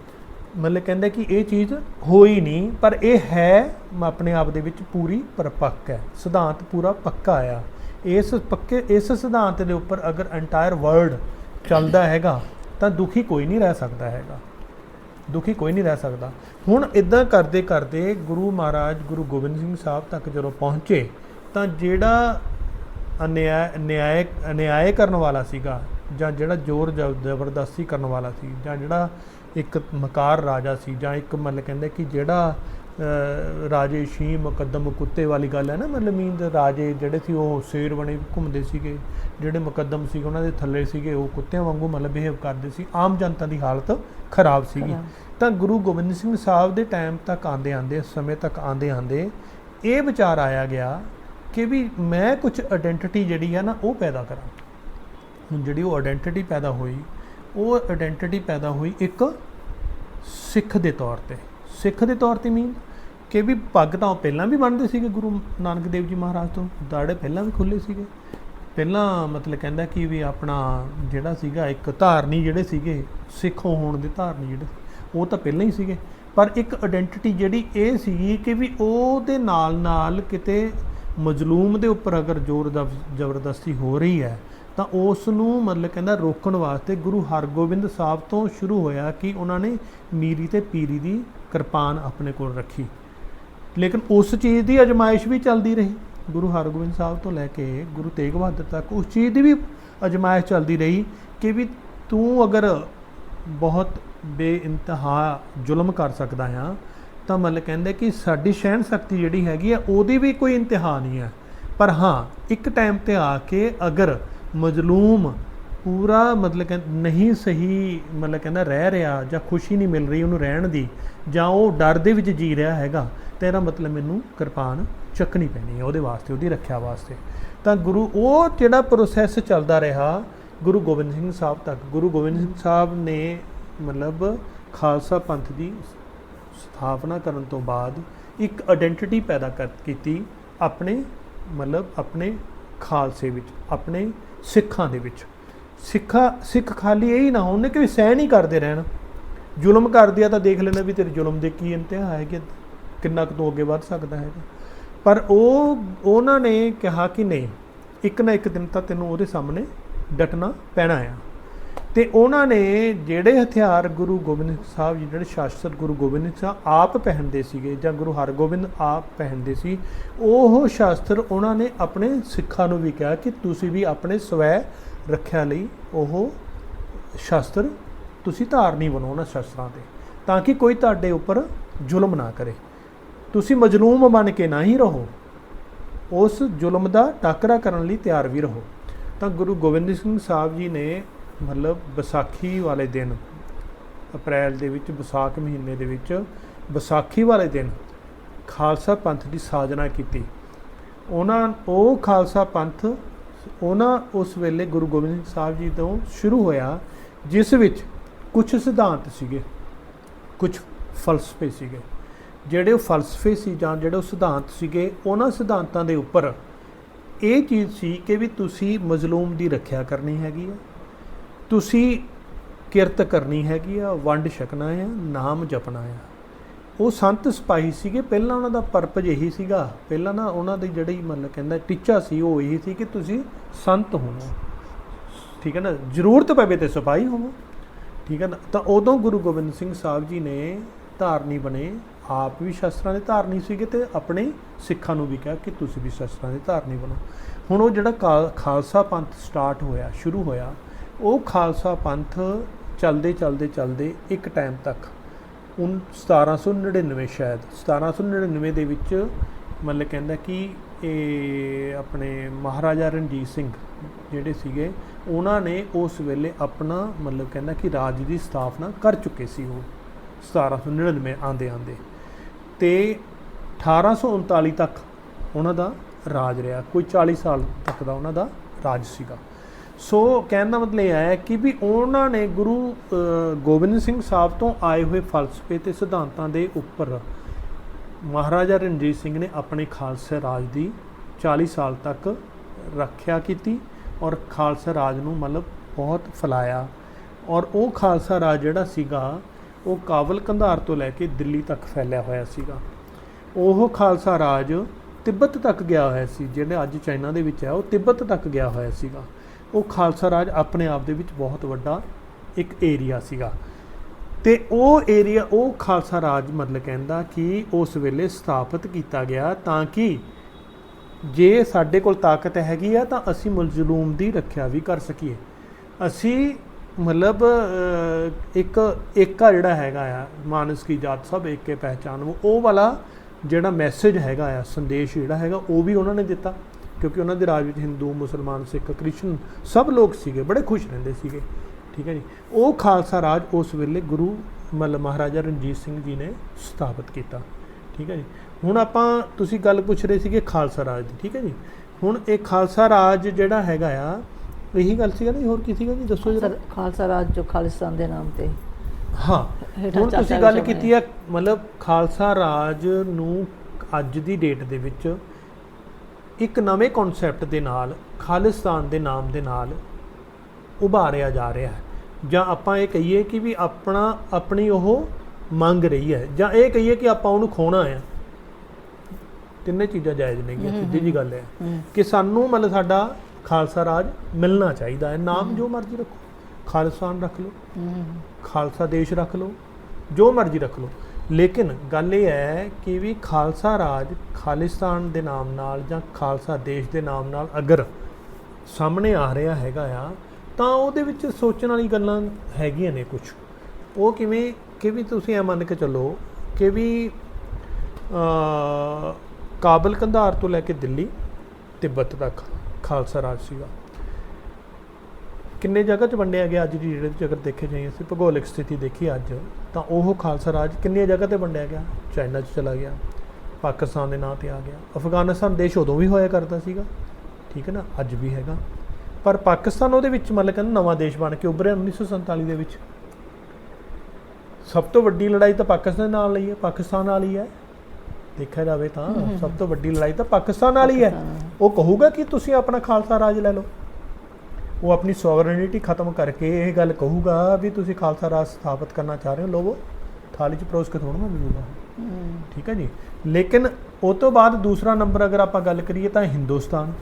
ਮਤਲਬ ਕਹਿੰਦਾ ਕਿ ਇਹ ਚੀਜ਼ ਹੋਈ ਨਹੀਂ, ਪਰ ਇਹ ਹੈ ਆਪਣੇ ਆਪ ਦੇ ਵਿੱਚ ਪੂਰੀ ਪਰਪੱਕ ਹੈ। ਸਿਧਾਂਤ ਪੂਰਾ ਪੱਕਾ ਆ। ਇਸ ਪੱਕੇ, ਇਸ ਸਿਧਾਂਤ ਦੇ ਉੱਪਰ ਅਗਰ ਐਂਟਾਇਰ ਵਰਲਡ ਚੱਲਦਾ ਹੈਗਾ, ਤਾਂ ਦੁਖੀ ਕੋਈ ਨਹੀਂ ਰਹਿ ਸਕਦਾ ਹੈਗਾ। ਦੁਖੀ ਕੋਈ ਨਹੀਂ ਰਹਿ ਸਕਦਾ। ਹੁਣ ਇਦਾਂ ਕਰਦੇ ਕਰਦੇ ਗੁਰੂ ਮਹਾਰਾਜ, ਗੁਰੂ ਗੋਬਿੰਦ ਸਿੰਘ ਸਾਹਿਬ ਤੱਕ ਜਦੋਂ ਪਹੁੰਚੇ, ਤਾਂ ਜਿਹੜਾ ਅਨਿਆਇ ਨਿਆਇ ਅਨਿਆਇ ਕਰਨ ਵਾਲਾ ਸੀਗਾ ਜਾਂ ਜਿਹੜਾ ਜ਼ੋਰ ਜ਼ਬ- ਜ਼ਬਰਦਸਤੀ ਕਰਨ ਵਾਲਾ ਸੀ ਜਾਂ ਜਿਹੜਾ ਇੱਕ ਮਕਾਰ ਰਾਜਾ ਸੀ ਜਾਂ ਇੱਕ ਮਤਲਬ ਕਹਿੰਦੇ ਕਿ ਜਿਹੜਾ ਰਾਜੇ ਸ਼ੀ ਮੁਕੱਦਮ ਕੁੱਤੇ ਵਾਲੀ ਗੱਲ ਹੈ ਨਾ ਮਤਲਬ ਮੀਨ ਦੇ ਰਾਜੇ ਜਿਹੜੇ ਸੀ ਉਹ ਸ਼ੇਰ ਬਣੇ ਘੁੰਮਦੇ ਸੀਗੇ ਜਿਹੜੇ ਮੁਕੱਦਮ ਸੀ ਉਹਨਾਂ ਦੇ ਥੱਲੇ ਸੀਗੇ ਉਹ ਕੁੱਤਿਆਂ ਵਾਂਗੂ ਮਤਲਬ ਬਿਹੇਵ ਕਰਦੇ ਸੀ ਆਮ ਜਨਤਾ ਦੀ ਹਾਲਤ ਖਰਾਬ ਸੀਗੀ। ਤਾਂ ਗੁਰੂ ਗੋਬਿੰਦ ਸਿੰਘ ਸਾਹਿਬ ਦੇ ਟਾਈਮ ਤੱਕ ਆਂਦੇ ਆਂਦੇ ਸਮੇਂ ਤੱਕ ਆਂਦੇ ਆਂਦੇ ਇਹ ਵਿਚਾਰ ਆਇਆ ਗਿਆ ਕਿ ਵੀ ਮੈਂ ਕੁਝ ਆਇਡੈਂਟੀਟੀ ਜਿਹੜੀ ਹੈ ਨਾ ਉਹ ਪੈਦਾ ਕਰਾਂ ਜਿਹੜੀ ਉਹ ਆਇਡੈਂਟੀਟੀ ਪੈਦਾ ਹੋਈ, ਉਹ ਆਇਡੈਂਟੀਟੀ ਪੈਦਾ ਹੋਈ ਇੱਕ ਸਿੱਖ ਦੇ ਤੌਰ ਤੇ। ਸਿੱਖ ਦੇ ਤੌਰ ਤੇ ਮੀਨ ਕਿ ਵੀ ਪੱਗ ਤਾਂ ਉਹ ਪਹਿਲਾਂ ਵੀ ਬੰਨਦੇ ਸੀਗੇ ਗੁਰੂ ਨਾਨਕ ਦੇਵ ਜੀ ਮਹਾਰਾਜ ਤੋਂ ਦਾੜੇ ਪਹਿਲਾਂ ਵੀ ਖੁੱਲੇ ਸੀਗੇ। ਪਹਿਲਾਂ ਮਤਲਬ ਕਹਿੰਦਾ ਕਿ ਵੀ ਆਪਣਾ ਜਿਹੜਾ ਸੀਗਾ ਇੱਕ ਧਾਰਨੀ ਜਿਹੜੇ ਸੀਗੇ, ਸਿੱਖ ਹੋਣ ਦੇ ਧਾਰਨੀ ਜਿਹੜੇ, ਉਹ ਤਾਂ ਪਹਿਲਾਂ ਹੀ ਸੀਗੇ। ਪਰ ਇੱਕ ਆਇਡੈਂਟੀਟੀ ਜਿਹੜੀ ਇਹ ਸੀਗੀ ਕਿ ਵੀ ਉਹਦੇ ਨਾਲ ਨਾਲ ਕਿਤੇ ਮਜ਼ਲੂਮ ਦੇ ਉੱਪਰ ਅਗਰ ਜ਼ੋਰ ਜ਼ਬ- ਜ਼ਬਰਦਸਤੀ ਹੋ ਰਹੀ ਹੈ ਤਾਂ ਉਸ ਨੂੰ ਮਤਲਬ ਕਹਿੰਦਾ ਰੋਕਣ ਵਾਸਤੇ ਗੁਰੂ ਹਰਗੋਬਿੰਦ ਸਾਹਿਬ ਤੋਂ ਸ਼ੁਰੂ ਹੋਇਆ ਕਿ ਉਹਨਾਂ ਨੇ ਮੀਰੀ ਤੇ ਪੀਰੀ ਦੀ ਕਿਰਪਾਨ ਆਪਣੇ ਕੋਲ ਰੱਖੀ। ਲੇਕਿਨ ਉਸ ਚੀਜ਼ ਦੀ ਅਜਮਾਇਸ਼ ਵੀ ਚੱਲਦੀ ਰਹੀ। ਗੁਰੂ ਹਰਗੋਬਿੰਦ ਸਾਹਿਬ ਤੋਂ ਲੈ ਕੇ ਗੁਰੂ ਤੇਗ ਬਹਾਦਰ ਤੱਕ ਉਸ ਚੀਜ਼ ਦੀ ਵੀ ਅਜਮਾਇਸ਼ ਚੱਲਦੀ ਰਹੀ ਕਿ ਵੀ ਤੂੰ ਅਗਰ ਬਹੁਤ ਬੇਇੰਤਹਾ ਜ਼ੁਲਮ ਕਰ ਸਕਦਾ ਆ ਤਾਂ ਮਤਲਬ ਕਹਿੰਦੇ ਕਿ ਸਾਡੀ ਸਹਿਣ ਸ਼ਕਤੀ ਜਿਹੜੀ ਹੈਗੀ ਆ, ਉਹਦੀ ਵੀ ਕੋਈ ਇੰਤਹਾ ਨਹੀਂ ਹੈ। ਪਰ ਹਾਂ, ਇੱਕ ਟਾਈਮ ਤੇ ਆ ਕੇ ਅਗਰ ਮਜ਼ਲੂਮ, ਪੂਰਾ ਮਤਲਬ ਕਿ ਨਹੀਂ ਸਹੀ ਮਤਲਬ ਕਹਿੰਦਾ ਰਹਿ ਰਿਹਾ ਜਾਂ ਖੁਸ਼ੀ ਨਹੀਂ ਮਿਲ ਰਹੀ ਉਹਨੂੰ ਰਹਿਣ ਦੀ ਜਾਂ ਉਹ ਡਰ ਦੇ ਵਿੱਚ ਜੀ ਰਿਹਾ ਹੈਗਾ, ਤਾਂ ਇਹਦਾ ਮਤਲਬ ਮੈਨੂੰ ਕਿਰਪਾਨ ਚੱਕਣੀ ਪੈਣੀ ਹੈ ਉਹਦੇ ਵਾਸਤੇ, ਉਹਦੀ ਰੱਖਿਆ ਵਾਸਤੇ। ਤਾਂ ਗੁਰੂ, ਉਹ ਜਿਹੜਾ ਪ੍ਰੋਸੈਸ ਚੱਲਦਾ ਰਿਹਾ ਗੁਰੂ ਗੋਬਿੰਦ ਸਿੰਘ ਸਾਹਿਬ ਤੱਕ, ਗੁਰੂ ਗੋਬਿੰਦ ਸਿੰਘ ਸਾਹਿਬ ਨੇ ਮਤਲਬ ਖਾਲਸਾ ਪੰਥ ਦੀ ਸਥਾਪਨਾ ਕਰਨ ਤੋਂ ਬਾਅਦ ਇੱਕ ਆਇਡੈਂਟੀਟੀ ਪੈਦਾ ਕਰ, ਕੀਤੀ ਆਪਣੇ ਮਤਲਬ ਆਪਣੇ ਖਾਲਸੇ ਵਿੱਚ, ਆਪਣੇ ਸਿੱਖਾਂ ਦੇ ਵਿੱਚ। ਸਿੱਖਾ, ਸਿੱਖ ਖਾਲੀ ਇਹ ਹੀ ਨਾ ਹੋਣ ਕਿ ਵੀ ਸਹਿਣ ਹੀ ਕਰਦੇ ਰਹਿਣ। ਜ਼ੁਲਮ ਕਰਦੇ ਆ ਤਾਂ ਦੇਖ ਲੈਣਾ ਵੀ ਤੇਰੇ ਜ਼ੁਲਮ ਦੇ ਕੀ ਇੰਤਹਾ ਹੈ ਕਿ ਕਿੰਨਾ ਕੁ ਤੋਂ ਅੱਗੇ ਵੱਧ ਸਕਦਾ ਹੈਗਾ। ਪਰ ਉਹ, ਉਹਨਾਂ ਨੇ ਕਿਹਾ ਕਿ ਨਹੀਂ, ਇੱਕ ਨਾ ਇੱਕ ਦਿਨ ਤਾਂ ਤੈਨੂੰ ਉਹਦੇ ਸਾਹਮਣੇ ਡਟਣਾ ਪੈਣਾ ਆ। ਤੇ ਉਹਨਾਂ ਨੇ ਜਿਹੜੇ ਹਥਿਆਰ ਗੁਰੂ ਗੋਬਿੰਦ ਸਾਹਿਬ ਜੀ, ਜਿਹੜੇ ਸ਼ਾਸਤਰ ਗੁਰੂ ਗੋਬਿੰਦ ਸਾਹਿਬ ਆਪ ਪਹਿਨਦੇ ਸੀਗੇ ਜਾਂ ਗੁਰੂ ਹਰਗੋਬਿੰਦ ਆਪ ਪਹਿਨਦੇ ਸੀ, ਉਹ ਸ਼ਾਸਤਰ ਉਹਨਾਂ ਨੇ ਆਪਣੇ ਸਿੱਖਾਂ ਨੂੰ ਵੀ ਕਿਹਾ ਕਿ ਤੁਸੀਂ ਵੀ ਆਪਣੇ ਸਵੈ ਰੱਖਿਆ ਲਈ ਉਹ ਸ਼ਾਸਤਰ ਤੁਸੀਂ ਧਾਰਨੀ ਬਣੋ ਉਹਨਾਂ ਸ਼ਾਸਤਰਾਂ ਤੇ, ਤਾਂ ਕਿ ਕੋਈ ਤੁਹਾਡੇ ਉੱਪਰ ਜ਼ੁਲਮ ਨਾ ਕਰੇ। ਤੁਸੀਂ ਮਜਲੂਮ ਬਣ ਕੇ ਨਾ ਹੀ ਰਹੋ। ਉਸ ਜ਼ੁਲਮ ਦਾ ਟਾਕਰਾ ਕਰਨ ਲਈ ਤਿਆਰ ਵੀ ਰਹੋ। ਤਾਂ ਗੁਰੂ ਗੋਬਿੰਦ ਸਿੰਘ ਸਾਹਿਬ ਜੀ ਨੇ ਮਤਲਬ ਵਿਸਾਖੀ ਵਾਲੇ ਦਿਨ, ਅਪ੍ਰੈਲ ਦੇ ਵਿੱਚ, ਵਿਸਾਖ ਮਹੀਨੇ ਦੇ ਵਿੱਚ, ਵਿਸਾਖੀ ਵਾਲੇ ਦਿਨ ਖਾਲਸਾ ਪੰਥ ਦੀ ਸਾਜਨਾ ਕੀਤੀ। ਉਹਨਾਂ, ਉਹ ਖਾਲਸਾ ਪੰਥ, ਉਹਨਾਂ ਉਸ ਵੇਲੇ ਗੁਰੂ ਗੋਬਿੰਦ ਸਿੰਘ ਸਾਹਿਬ ਜੀ ਤੋਂ ਸ਼ੁਰੂ ਹੋਇਆ, ਜਿਸ ਵਿੱਚ ਕੁਝ ਸਿਧਾਂਤ ਸੀਗੇ ਕੁਝ ਫਲਸਫੇ ਸੀਗੇ। ਜਿਹੜੇ ਉਹ ਫਲਸਫੇ ਸੀ ਜਾਂ ਜਿਹੜੇ ਉਹ ਸਿਧਾਂਤ ਸੀਗੇ, ਉਹਨਾਂ ਸਿਧਾਂਤਾਂ ਦੇ ਉੱਪਰ ਇਹ ਚੀਜ਼ ਸੀ ਕਿ ਵੀ ਤੁਸੀਂ ਮਜ਼ਲੂਮ ਦੀ ਰੱਖਿਆ ਕਰਨੀ ਹੈਗੀ ਹੈ। ਤੁਸੀਂ ਕਿਰਤ ਕਰਨੀ ਹੈਗੀ ਆ, ਵੰਡ ਛਕਣਾ ਆ, ਨਾਮ ਜਪਣਾ ਆ। ਉਹ ਸੰਤ ਸਿਪਾਹੀ ਸੀਗੇ, ਪਹਿਲਾਂ ਉਹਨਾਂ ਦਾ ਪਰਪਜ ਇਹੀ ਸੀਗਾ। ਪਹਿਲਾਂ ਨਾ ਉਹਨਾਂ ਦੀ ਜਿਹੜੀ ਮਤਲਬ ਕਹਿੰਦਾ ਟੀਚਾ ਸੀ, ਉਹ ਇਹੀ ਸੀ ਕਿ ਤੁਸੀਂ ਸੰਤ ਹੋਵੋ। ਠੀਕ ਹੈ ਨਾ? ਜ਼ਰੂਰਤ ਪਵੇ ਤੇ ਸਿਪਾਹੀ ਹੋਵੋ। ਠੀਕ ਹੈ ਨਾ? ਤਾਂ ਉਦੋਂ ਗੁਰੂ ਗੋਬਿੰਦ ਸਿੰਘ ਸਾਹਿਬ ਜੀ ਨੇ ਧਾਰਨੀ ਬਣੇ। ਆਪ ਵੀ ਸ਼ਸਤਰਾਂ ਦੇ ਧਾਰਨੀ ਸੀਗੇ ਤੇ ਆਪਣੇ ਸਿੱਖਾਂ ਨੂੰ ਵੀ ਕਿਹਾ ਕਿ ਤੁਸੀਂ ਵੀ ਸ਼ਸਤਰਾਂ ਦੇ ਧਾਰਨੀ ਬਣੋ। ਹੁਣ ਉਹ ਜਿਹੜਾ ਕਾ- ਖਾਲਸਾ ਪੰਥ ਸਟਾਰਟ ਹੋਇਆ, ਸ਼ੁਰੂ ਹੋਇਆ ਉਹ ਖਾਲਸਾ ਪੰਥ ਚੱਲਦੇ ਚੱਲਦੇ ਚੱਲਦੇ ਇੱਕ ਟਾਈਮ ਤੱਕ, ਉਨ 1799 ਸ਼ਾਇਦ 1799 ਦੇ ਵਿੱਚ ਮਤਲਬ ਕਹਿੰਦਾ ਕਿ ਇਹ ਆਪਣੇ ਮਹਾਰਾਜਾ ਰਣਜੀਤ ਸਿੰਘ ਜਿਹੜੇ ਸੀਗੇ, ਉਹਨਾਂ ਨੇ ਉਸ ਵੇਲੇ ਆਪਣਾ ਮਤਲਬ ਕਹਿੰਦਾ ਕਿ ਰਾਜ ਦੀ ਸਥਾਪਨਾ ਕਰ ਚੁੱਕੇ ਸੀ ਉਹ 1799 ਆਂਦੇ ਆਂਦੇ ਤੇ 1839 ਤੱਕ ਉਹਨਾਂ ਦਾ ਰਾਜ ਰਿਹਾ, ਕੋਈ 40 ਸਾਲ ਤੱਕ ਦਾ ਉਹਨਾਂ ਦਾ ਰਾਜ ਸੀਗਾ। ਸੋ ਕਹਿਣ ਦਾ ਮਤਲਬ ਇਹ ਹੈ ਕਿ ਵੀ ਉਹਨਾਂ ਨੇ ਗੁਰੂ ਗੋਬਿੰਦ ਸਿੰਘ ਸਾਹਿਬ ਤੋਂ ਆਏ ਹੋਏ ਫਲਸਫੇ ਤੇ ਸਿਧਾਂਤਾਂ ਦੇ ਉੱਪਰ ਮਹਾਰਾਜਾ ਰਣਜੀਤ ਸਿੰਘ ਨੇ ਆਪਣੇ ਖਾਲਸਾ ਰਾਜ ਦੀ 40 ਸਾਲ ਤੱਕ ਰੱਖਿਆ ਕੀਤੀ ਔਰ ਖਾਲਸਾ ਰਾਜ ਨੂੰ ਮਤਲਬ ਬਹੁਤ ਫੈਲਾਇਆ। ਔਰ ਉਹ ਖਾਲਸਾ ਰਾਜ ਜਿਹੜਾ ਸੀਗਾ, ਉਹ ਕਾਬਲ ਕੰਧਾਰ ਤੋਂ ਲੈ ਕੇ ਦਿੱਲੀ ਤੱਕ ਫੈਲਿਆ ਹੋਇਆ ਸੀਗਾ। ਉਹ ਖਾਲਸਾ ਰਾਜ ਤਿੱਬਤ ਤੱਕ ਗਿਆ ਹੋਇਆ ਸੀ, ਜਿਹੜੇ ਅੱਜ ਚਾਈਨਾ ਦੇ ਵਿੱਚ ਹੈ, ਉਹ ਤਿੱਬਤ ਤੱਕ ਗਿਆ ਹੋਇਆ ਸੀਗਾ। ਉਹ ਖਾਲਸਾ ਰਾਜ ਆਪਣੇ ਆਪ ਦੇ ਵਿੱਚ ਬਹੁਤ ਵੱਡਾ ਇੱਕ ਏਰੀਆ ਸੀਗਾ। ਤੇ ਉਹ ਏਰੀਆ ਉਹ ਖਾਲਸਾ ਰਾਜ ਮਤਲਬ ਕਹਿੰਦਾ ਕਿ ਉਸ ਵੇਲੇ ਸਥਾਪਿਤ ਕੀਤਾ ਗਿਆ ਤਾਂ ਕਿ ਜੇ ਸਾਡੇ ਕੋਲ ਤਾਕਤ ਹੈਗੀ ਆ ਤਾਂ ਅਸੀਂ ਮਜ਼ਲੂਮ ਦੀ ਰੱਖਿਆ ਵੀ ਕਰ ਸਕੀਏ। ਅਸੀਂ ਮਤਲਬ ਇੱਕ ਏਕਾ ਜਿਹੜਾ ਹੈਗਾ ਆ, ਮਾਨਸ ਕੀ ਜਾਤ ਸਭ ਏਕੇ ਪਹਿਚਾਨ ਉਹ ਉਹ ਵਾਲਾ ਜਿਹੜਾ ਮੈਸੇਜ ਹੈਗਾ ਆ, ਸੰਦੇਸ਼ ਜਿਹੜਾ ਹੈਗਾ, ਉਹ ਵੀ ਉਹਨਾਂ ਨੇ ਦਿੱਤਾ। ਕਿਉਂਕਿ ਉਹਨਾਂ ਦੇ ਰਾਜ ਵਿੱਚ ਹਿੰਦੂ ਮੁਸਲਮਾਨ ਸਿੱਖ ਕ੍ਰਿਸ਼ਨ ਸਭ ਲੋਕ ਸੀਗੇ ਬੜੇ ਖੁਸ਼ ਰਹਿੰਦੇ ਸੀਗੇ। ਠੀਕ ਹੈ ਜੀ? ਉਹ ਖਾਲਸਾ ਰਾਜ ਉਸ ਵੇਲੇ ਗੁਰੂ ਮਤਲਬ ਮਹਾਰਾਜਾ ਰਣਜੀਤ ਸਿੰਘ ਜੀ ਨੇ ਸਥਾਪਿਤ ਕੀਤਾ। ਠੀਕ ਹੈ ਜੀ? ਹੁਣ ਆਪਾਂ ਤੁਸੀਂ ਗੱਲ ਪੁੱਛ ਰਹੇ ਸੀਗੇ ਖਾਲਸਾ ਰਾਜ ਦੀ ਠੀਕ ਹੈ ਜੀ? ਹੁਣ ਇਹ ਖਾਲਸਾ ਰਾਜ ਜਿਹੜਾ ਹੈਗਾ ਆ ਇਹੀ ਗੱਲ ਸੀਗਾ ਨਹੀਂ ਹੋਰ ਕੀ ਸੀਗਾ ਜੀ? ਦੱਸੋ ਜਰਾ। ਖਾਲਸਾ ਰਾਜ ਜੋ ਖਾਲਿਸਤਾਨ ਦੇ ਨਾਮ ਤੇ। ਹਾਂ। ਹੁਣ ਤੁਸੀਂ ਗੱਲ ਕੀਤੀ ਹੈ ਮਤਲਬ ਖਾਲਸਾ ਰਾਜ ਨੂੰ ਅੱਜ ਦੀ ਡੇਟ ਦੇ ਵਿੱਚ ਇੱਕ ਨਵੇਂ ਕਨਸੈਪਟ ਦੇ ਨਾਲ ਖਾਲਿਸਤਾਨ ਦੇ ਨਾਮ ਦੇ ਨਾਲ ਉਭਾਰਿਆ ਜਾ ਰਿਹਾ ਹੈ। ਜਾਂ ਆਪਾਂ ਇਹ ਕਹੀਏ ਕਿ ਵੀ ਆਪਣਾ ਆਪਣੀ ਉਹ ਮੰਗ ਰਹੀ ਹੈ। ਜਾਂ ਇਹ ਕਹੀਏ ਕਿ ਆਪਾਂ ਉਹਨੂੰ ਖੋਣਾ ਹੈ। ਤਿੰਨੇ ਚੀਜ਼ਾਂ ਜਾਇਜ਼ ਨੇਗੀਆਂ ਸਿੱਧੀ ਜੀ ਗੱਲ ਹੈ। ਹੂੰ ਕਿ ਸਾਨੂੰ ਮਤਲਬ ਸਾਡਾ ਖਾਲਸਾ ਰਾਜ ਮਿਲਣਾ ਚਾਹੀਦਾ ਹੈ। ਨਾਮ ਜੋ ਮਰਜ਼ੀ ਰੱਖੋ। ਖਾਲਿਸਤਾਨ ਰੱਖ ਲਓ। ਹੂੰ। ਖਾਲਸਾ ਦੇਸ਼ ਰੱਖ ਲਓ। ਜੋ ਮਰਜ਼ੀ ਰੱਖ ਲਓ। ਲੇਕਿਨ ਗੱਲ ਇਹ ਹੈ ਕਿ ਵੀ ਖਾਲਸਾ ਰਾਜ ਖਾਲਿਸਤਾਨ ਦੇ ਨਾਮ ਨਾਲ ਜਾਂ ਖਾਲਸਾ ਦੇਸ਼ ਦੇ ਨਾਮ ਨਾਲ ਅਗਰ ਸਾਹਮਣੇ ਆ ਰਿਹਾ ਹੈਗਾ ਆ ਤਾਂ ਉਹਦੇ ਵਿੱਚ ਸੋਚਣ ਵਾਲੀ ਗੱਲਾਂ ਹੈਗੀਆਂ ਨੇ ਕੁਝ ਉਹ ਕਿਵੇਂ ਕਿ ਵੀ ਤੁਸੀਂ ਇਹ ਮੰਨ ਕੇ ਚੱਲੋ ਕਿ ਵੀ ਅ, ਕਾਬਲ ਕੰਧਾਰ ਤੋਂ ਲੈ ਕੇ ਦਿੱਲੀ ਤਿੱਬਤ ਤੱਕ ਖਾਲਸਾ ਰਾਜ ਸੀਗਾ। ਕਿੰਨੇ ਜਗ੍ਹਾ 'ਚ ਵੰਡਿਆ ਗਿਆ ਅੱਜ ਦੀ ਜਿਹੜੇ 'ਚ ਅਗਰ ਦੇਖੇ ਜਾਈਏ ਅਸੀਂ ਭੂਗੋਲਿਕ ਸਥਿਤੀ ਦੇਖੀ ਅੱਜ ਤਾਂ ਉਹ ਖਾਲਸਾ ਰਾਜ ਕਿੰਨੀਆਂ ਜਗ੍ਹਾ ਤੇ ਵੰਡਿਆ ਗਿਆ? ਚਾਈਨਾ 'ਚ ਚਲਾ ਗਿਆ ਪਾਕਿਸਤਾਨ ਦੇ ਨਾਂ ਤੇ ਆ ਗਿਆ ਅਫਗਾਨਿਸਤਾਨ ਦੇਸ਼ ਉਦੋਂ ਵੀ ਹੋਇਆ ਕਰਦਾ ਸੀਗਾ ਠੀਕ ਹੈ ਨਾ ਅੱਜ ਵੀ ਹੈਗਾ। ਪਰ ਪਾਕਿਸਤਾਨ ਉਹਦੇ ਵਿੱਚ ਮਤਲਬ ਕਹਿੰਦਾ ਨਵਾਂ ਦੇਸ਼ ਬਣ ਕੇ ਉੱਭਰਿਆ 1947 ਦੇ ਵਿੱਚ। ਸਭ ਤੋਂ ਵੱਡੀ ਲੜਾਈ ਤਾਂ ਪਾਕਿਸਤਾਨ ਨਾਲ ਲਈ ਹੈ ਪਾਕਿਸਤਾਨ ਨਾਲ ਹੀ ਹੈ। ਦੇਖਿਆ ਜਾਵੇ ਤਾਂ ਸਭ ਤੋਂ ਵੱਡੀ ਲੜਾਈ ਤਾਂ ਪਾਕਿਸਤਾਨ ਨਾਲ ਹੀ ਹੈ। ਉਹ ਕਹੂਗਾ ਕਿ ਤੁਸੀਂ ਆਪਣਾ ਖਾਲਸਾ ਰਾਜ ਲੈ ਲਓ। ਉਹ ਆਪਣੀ ਸੋਵਰਨਿਟੀ ਖਤਮ ਕਰਕੇ ਇਹ ਗੱਲ ਕਹੂਗਾ ਵੀ ਤੁਸੀਂ ਖਾਲਸਾ ਰਾਜ ਸਥਾਪਿਤ ਕਰਨਾ ਚਾਹ ਰਹੇ ਹੋ। ਲੋਵੋ, ਥਾਲੀ 'ਚ ਪਰੋਸ ਕੇ ਥੋੜਾ ਨਾ ਮਿਲੂਗਾ। ਠੀਕ ਹੈ ਜੀ? ਲੇਕਿਨ ਉਹ ਤੋਂ ਬਾਅਦ ਦੂਸਰਾ ਨੰਬਰ ਅਗਰ ਆਪਾਂ ਗੱਲ ਕਰੀਏ ਤਾਂ ਹਿੰਦੁਸਤਾਨ।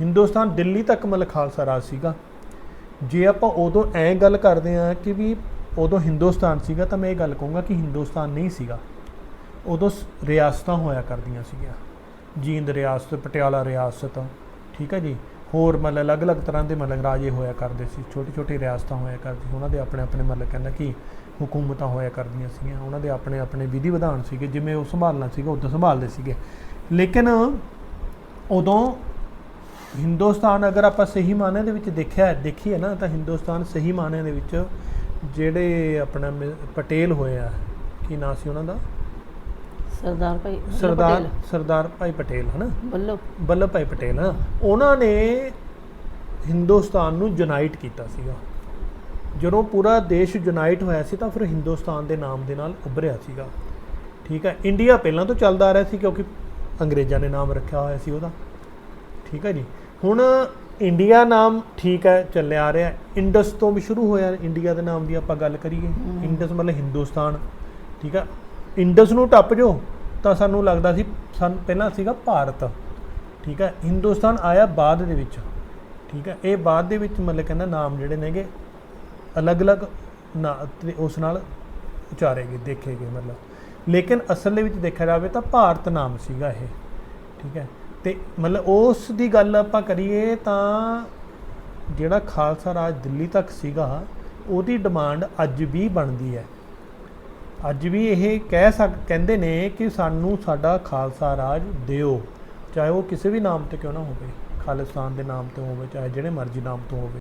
ਹਿੰਦੁਸਤਾਨ ਦਿੱਲੀ ਤੱਕ ਮਤਲਬ ਖਾਲਸਾ ਰਾਜ ਸੀਗਾ। ਜੇ ਆਪਾਂ ਉਦੋਂ ਐਂ ਗੱਲ ਕਰਦੇ ਆ ਕਿ ਵੀ ਉਦੋਂ ਹਿੰਦੁਸਤਾਨ ਸੀਗਾ ਤਾਂ ਮੈਂ ਇਹ ਗੱਲ ਕਹੂੰਗਾ ਕਿ ਹਿੰਦੁਸਤਾਨ ਨਹੀਂ ਸੀਗਾ। ਉਦੋਂ ਸ- ਰਿਆਸਤਾਂ ਹੋਇਆ ਕਰਦੀਆਂ ਸੀਗੀਆਂ। ਜੀਂਦ ਰਿਆਸਤ, ਪਟਿਆਲਾ ਰਿਆਸਤ, ਠੀਕ ਹੈ ਜੀ? ਹੋਰ ਮਤਲਬ ਅਲੱਗ-ਅਲੱਗ ਤਰ੍ਹਾਂ ਦੇ ਮਤਲਬ ਰਾਜੇ ਹੋਇਆ ਕਰਦੇ ਸੀ, ਛੋਟੀ-ਛੋਟੀ ਰਿਆਸਤਾਂ ਹੋਇਆ ਕਰਦੀ ਉਹਨਾਂ ਦੇ ਆਪਣੇ-ਆਪਣੇ ਮਤਲਬ ਕਹਿੰਦਾ ਕਿ ਹਕੂਮਤਾਂ ਹੋਇਆ ਕਰਦੀਆਂ ਸੀਗੀਆਂ, ਉਹਨਾਂ ਦੇ ਆਪਣੇ-ਆਪਣੇ ਵਿਧੀ ਵਿਧਾਨ ਸੀਗੇ, ਜਿਵੇਂ ਉਹ ਸੰਭਾਲਣਾ ਸੀਗਾ, ਉਦੋਂ ਸੰਭਾਲਦੇ ਸੀਗੇ। ਲੇਕਿਨ ਉਦੋਂ ਹਿੰਦੁਸਤਾਨ ਅਗਰ ਆਪਾਂ ਸਹੀ ਮਾਇਨੇ ਦੇ ਵਿੱਚ ਦੇਖਿਆ, ਦੇਖੀਏ ਨਾ, ਤਾਂ ਹਿੰਦੁਸਤਾਨ ਸਹੀ ਮਾਇਨੇ ਦੇ ਵਿੱਚ ਜਿਹੜੇ ਆਪਣਾ ਮਿ- ਪਟੇਲ ਹੋਏ ਆ ਕੀ ਨਾਂ ਸੀ ਉਹਨਾਂ ਦਾ? ਸਰਦਾਰ ਭਾਈ ਸਰਦਾਰ ਸਰਦਾਰ ਭਾਈ ਪਟੇਲ ਹਨਾ? ਵੱਲਭ ਵੱਲਭ ਭਾਈ ਪਟੇਲ। ਹਨਾ ਉਹਨਾਂ ਨੇ ਹਿੰਦੁਸਤਾਨ ਨੂੰ ਯੂਨਾਈਟ ਕੀਤਾ ਸੀਗਾ। ਜਦੋਂ ਪੂਰਾ ਦੇਸ਼ ਯੂਨਾਈਟ ਹੋਇਆ ਸੀ ਤਾਂ ਫਿਰ ਹਿੰਦੁਸਤਾਨ ਦੇ ਨਾਮ ਦੇ ਨਾਲ ਉੱਭਰਿਆ ਸੀਗਾ। ਠੀਕ ਹੈ ਇੰਡੀਆ ਪਹਿਲਾਂ ਤੋਂ ਚੱਲਦਾ ਆ ਰਿਹਾ ਸੀ ਕਿਉਂਕਿ ਅੰਗਰੇਜ਼ਾਂ ਨੇ ਨਾਮ ਰੱਖਿਆ ਹੋਇਆ ਸੀ ਉਹਦਾ। ਠੀਕ ਹੈ ਜੀ। ਹੁਣ ਇੰਡੀਆ ਨਾਮ ਠੀਕ ਹੈ ਚੱਲਿਆ ਆ ਰਿਹਾ। ਇੰਡਸ ਤੋਂ ਵੀ ਸ਼ੁਰੂ ਹੋਇਆ। ਇੰਡੀਆ ਦੇ ਨਾਮ ਦੀ ਆਪਾਂ ਗੱਲ ਕਰੀਏ। ਇੰਡਸ ਮਤਲਬ ਹਿੰਦੁਸਤਾਨ। ਠੀਕ ਹੈ ਇੰਡਸ ਨੂੰ ਟੱਪ ਜੋ ਤਾਂ ਸਾਨੂੰ ਲੱਗਦਾ ਸੀ ਸਾਨੂੰ ਪਹਿਲਾਂ ਸੀਗਾ ਭਾਰਤ। ਠੀਕ ਹੈ, ਹਿੰਦੁਸਤਾਨ ਆਇਆ ਬਾਅਦ ਦੇ ਵਿੱਚ। ਠੀਕ ਹੈ, ਇਹ ਬਾਅਦ ਦੇ ਵਿੱਚ ਮਤਲਬ ਕਹਿੰਦਾ ਨਾਮ ਜਿਹੜੇ ਨੇਗੇ, ਅਲੱਗ-ਅਲੱਗ ਨਾ, ਤੇ ਉਸ ਨਾਲ ਉਚਾਰੇ ਗਏ, ਦੇਖੇ ਗਏ ਮਤਲਬ। ਲੇਕਿਨ ਅਸਲ ਦੇ ਵਿੱਚ ਦੇਖਿਆ ਜਾਵੇ ਤਾਂ ਭਾਰਤ ਨਾਮ ਸੀਗਾ ਇਹ। ਠੀਕ ਹੈ, ਤੇ ਮਤਲਬ ਉਸ ਦੀ ਗੱਲ ਆਪਾਂ ਕਰੀਏ ਤਾਂ ਜਿਹੜਾ ਖਾਲਸਾ ਰਾਜ ਦਿੱਲੀ ਤੱਕ ਸੀਗਾ, ਉਹਦੀ ਡਿਮਾਂਡ ਅੱਜ ਵੀ ਬਣਦੀ ਹੈ। ਅੱਜ ਵੀ ਇਹ ਕਹਿ ਸਕ, ਕਹਿੰਦੇ ਨੇ ਕਿ ਸਾਨੂੰ ਸਾਡਾ ਖਾਲਸਾ ਰਾਜ ਦਿਓ। ਚਾਹੇ ਉਹ ਕਿਸੇ ਵੀ ਨਾਮ ਤੇ ਕਿਉਂ ਨਾ ਹੋਵੇ। ਖਾਲਿਸਤਾਨ ਦੇ ਨਾਮ ਤੋਂ ਹੋਵੇ, ਚਾਹੇ ਜਿਹੜੇ ਮਰਜ਼ੀ ਨਾਮ ਤੋਂ ਹੋਵੇ।